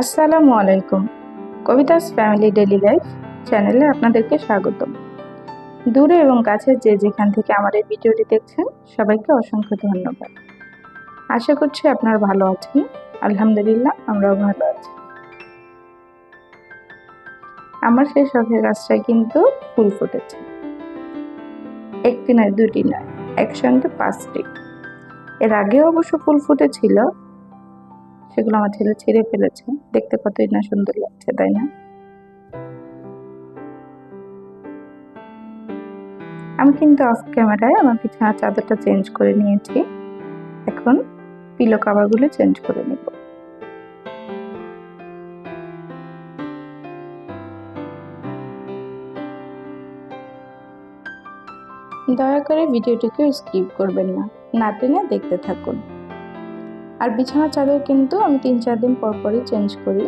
আসসালামু আলাইকুম। কবিতাস family daily life চ্যানেলে আপনাদেরকে স্বাগত দূরে এবং কাছে যে যেখান থেকে আমার এই ভিডিওটি দেখছেন, সবাইকে অসংখ্য ধন্যবাদ। আশা করছি আপনারা ভালো আছেন। আলহামদুলিল্লাহ, আমরাও ভালো আছি। আমার সেই শখের গাছটায় কিন্তু ফুল ফুটেছে। একটি নয়, দুটি নয়, একসঙ্গে পাঁচটি। এর আগেও অবশ্য ফুল ফুটেছিল সেগুলো আমার ছেলে ছিঁড়ে ফেলেছে। দেখতে কতই না সুন্দর লাগছে, তাই না? আমি কিন্তু অফ ক্যামেরায় আমার বিছানার চাদরটা চেঞ্জ করে নিয়েছি। এখন পিলো কাভারগুলো চেঞ্জ করে নিব। দয়া করে ভিডিওটিকে স্কিপ করবেন না। না দেখতে থাকুন। আর বিছানার চাদর কিন্তু আমি তিন চার দিন পর পরই চেঞ্জ করি।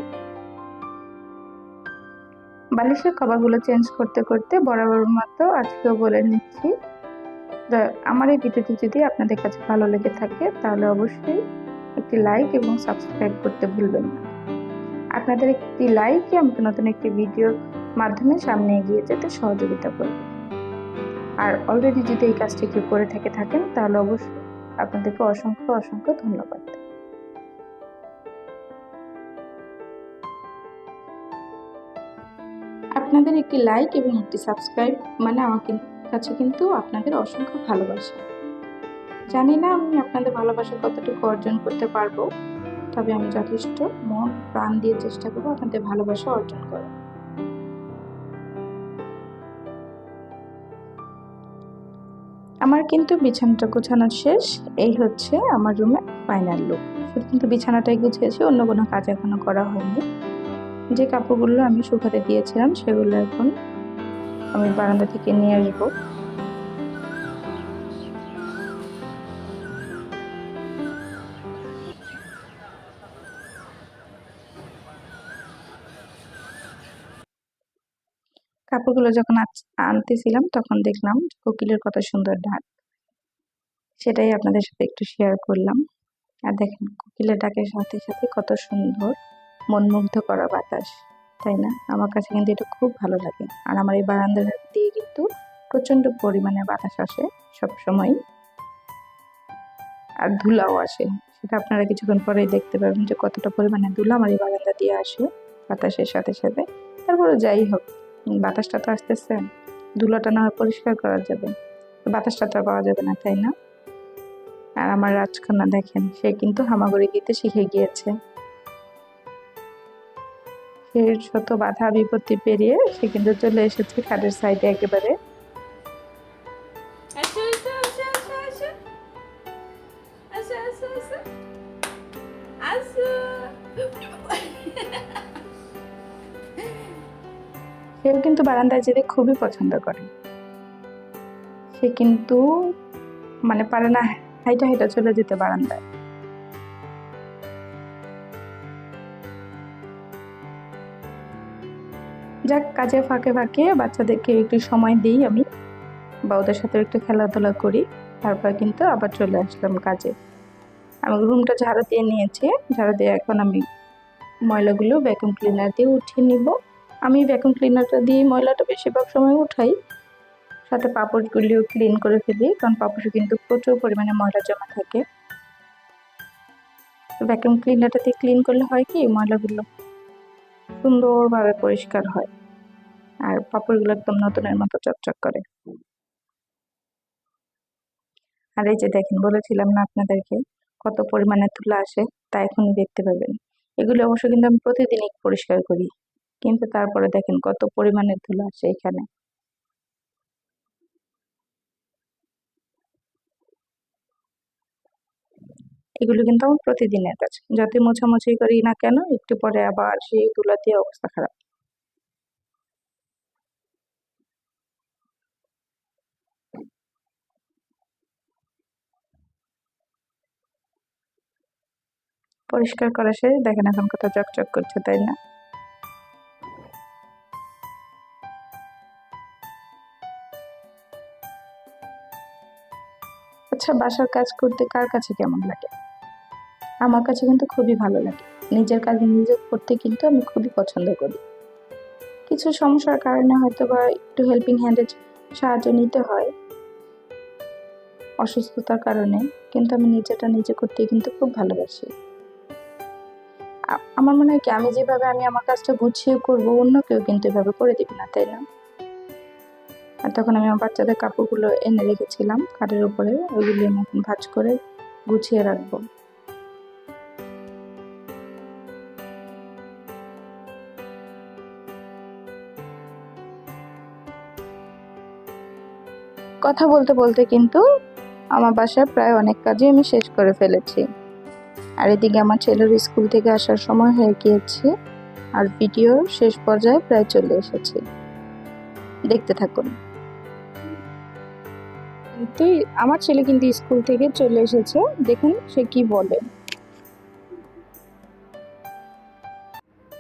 বালিশের কভারগুলো চেঞ্জ করতে করতে বরাবর মতো আজকেও বলে নিচ্ছি আমার এই ভিডিওটি যদি আপনাদের কাছে ভালো লেগে থাকে তাহলে অবশ্যই একটি লাইক এবং সাবস্ক্রাইব করতে ভুলবেন না। আপনাদের একটি লাইকই আমাকে নতুন একটি ভিডিওর মাধ্যমে সামনে এগিয়ে যেতে সহযোগিতা করবে। আর অলরেডি যদি এই কাজটি কেউ করে থেকে থাকেন তাহলে অবশ্যই আপনাদেরকে অসংখ্য অসংখ্য ধন্যবাদ। আপনাদের একটি লাইক এবং একটি সাবস্ক্রাইব মানে আমার কাছে কিন্তু আপনাদের অসংখ্য ভালোবাসা। জানি না আমি আপনাদের ভালোবাসা কতটুকু অর্জন করতে পারব, তবে আমি যথেষ্ট মন, প্রাণ দিয়ে চেষ্টা করব আপনাদের ভালোবাসা অর্জন করার। আমার কিন্তু বিছানাটা গোছানো শেষ। এই হচ্ছে আমার রুমে ফাইনাল লুক শুধু কিন্তু বিছানাটাই গুছিয়েছি, অন্য কোনো কাজ এখনও করা হয়নি। যে কাপড়গুলো আমি শুকাতে দিয়েছিলাম, সেগুলো এখন আমি বারান্দা থেকে নিয়ে আসব। কাপড়গুলো যখন আনতেছিলাম, তখন দেখলাম কোকিলের কত সুন্দর ডাক। সেটাই আপনাদের সাথে একটু শেয়ার করলাম। আর দেখেন, কোকিলের ডাকের সাথে সাথে কত সুন্দর মনমুগ্ধ করা বাতাস, তাই না? আমার কাছে কিন্তু এটা খুব ভালো লাগে। আর আমার এই বারান্দার দিয়ে কিন্তু প্রচণ্ড পরিমাণে বাতাস আসে সবসময় আর ধুলাও আসে। সেটা আপনারা কিছুক্ষণ পরেই দেখতে পাবেন যে কতটা পরিমাণে ধুলা আমার এই বারান্দা দিয়ে আসে বাতাসের সাথে সাথে। তারপরে যাই হোক বাতাসটা তো আসতেছে, ধুলাটা না পরিষ্কার করা যাবে। বাতাসটা তো পাওয়া যাবে না, তাই না? আর আমার রাজকন্যা দেখেন, সে কিন্তু হামাগুড়ি দিতে শিখে গিয়েছে। সে শত বাধা বিপত্তি পেরিয়ে সে কিন্তু চলে এসেছে খাটের সাইডে একেবারে। সেও কিন্তু বারান্দায় যেতে খুবই পছন্দ করে। সে কিন্তু মানে পারে না হাইটা হাইটা চলে যেতে বারান্দায়। যাক, কাজে ফাঁকে ফাঁকে বাচ্চাদেরকে একটু সময় দিই আমি। বা ওদের সাথে একটু খেলাধুলা করি। তারপর কিন্তু আবার চলে আসলাম কাজে। আমি রুমটা ঝাড়ু দিয়ে নিয়েছি। ঝাড়ু দিয়ে এখন আমি ময়লাগুলো ভ্যাকুম ক্লিনার দিয়ে উঠিয়ে নিব। আমি ভ্যাকুম ক্লিনারটা দিয়ে ময়লাটা বেশিরভাগ সময় উঠাই। সাথে পাপড়গুলিও ক্লিন করে ফেলি, কারণ পাপড়ে কিন্তু প্রচুর পরিমাণে ময়লা জমা থাকে। ভ্যাকুম ক্লিনারটা দিয়ে ক্লিন করলে হয় কি, ময়লাগুলো সুন্দরভাবে পরিষ্কার হয় আর পাপড়গুলো একদম নতুনের মতো চকচক করে। আর এই যে দেখেন, বলেছিলাম না আপনাদেরকে কত পরিমাণে তুলা আসে, তা এখনই দেখতে পাবেন। এগুলো অবশ্য কিন্তু আমি প্রতিদিনই পরিষ্কার করি। কিন্তু তারপরে দেখেন কত পরিমাণে ধুলো আসে এখানে এগুলো কিন্তু আমার প্রতিদিনের কাজ। যতই মোছামুছি করি না কেন, একটু পরে আবার সেই ধুলা দিয়ে অবস্থা খারাপ। পরিষ্কার করা শেষ দেখেন এখন কত চকচক করছে, তাই না? আচ্ছা বাসার কাজ করতে কার কাছে কেমন লাগে? আমার কাছে কিন্তু খুবই ভালো লাগে। নিজের কাজ নিজে করতে কিন্তু আমি খুবই পছন্দ করি। কিছু সমস্যার কারণে হয়তো বা একটু হেল্পিং হ্যান্ডের সাহায্য নিতে হয় অসুস্থতার কারণে, কিন্তু আমি নিজেটা নিজে করতে কিন্তু খুব ভালোবাসি। আমার মনে হয় কি, আমি যেভাবে আমি আমার কাজটা গুছিয়ে করব, অন্য কেউ কিন্তু এভাবে করে দিবে না, তাই না? আর তখন আমি আমার বাচ্চাদের কাপড়গুলো এনে রেখেছিলাম কাঠের উপরে ওইগুলি আমি এখন ভাঁজ করে গুছিয়ে রাখব। কথা বলতে বলতে কিন্তু আমার বাসায় প্রায় অনেক কাজই আমি শেষ করে ফেলেছি। আর এদিকে আমার ছেলের স্কুল থেকে আসার সময় হয়ে গিয়েছে আর ভিডিও শেষ পর্যায়ে প্রায় চলে এসেছে। দেখতে থাকুন। কিন্তু আমার ছেলে কিন্তু স্কুল থেকে চলে এসেছে। দেখুন সে কি বলে।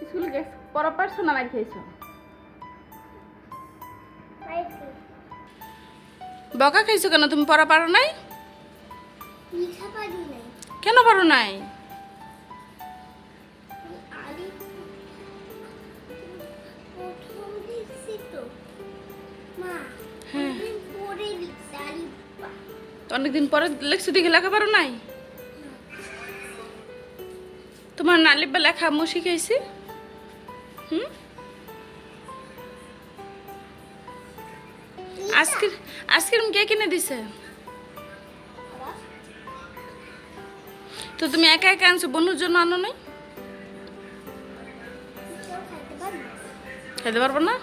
স্কুল গেছ। মার খাইছো বকা খাইছো কেন? তুমি পড়া পারো নাই? লিখা পারি নাই। কেন পারো নাই? মা তো অনেকদিন পরে লেখছো, দেখে লেখা পারো নাই? তোমার নালিবা লেখা আম্মু শিখাইছি? হুম? আজকের কে কিনে দিছে? তো তুমি একা একা আনছো, বনুর জন্য আনো নাই? খেতে পারব না?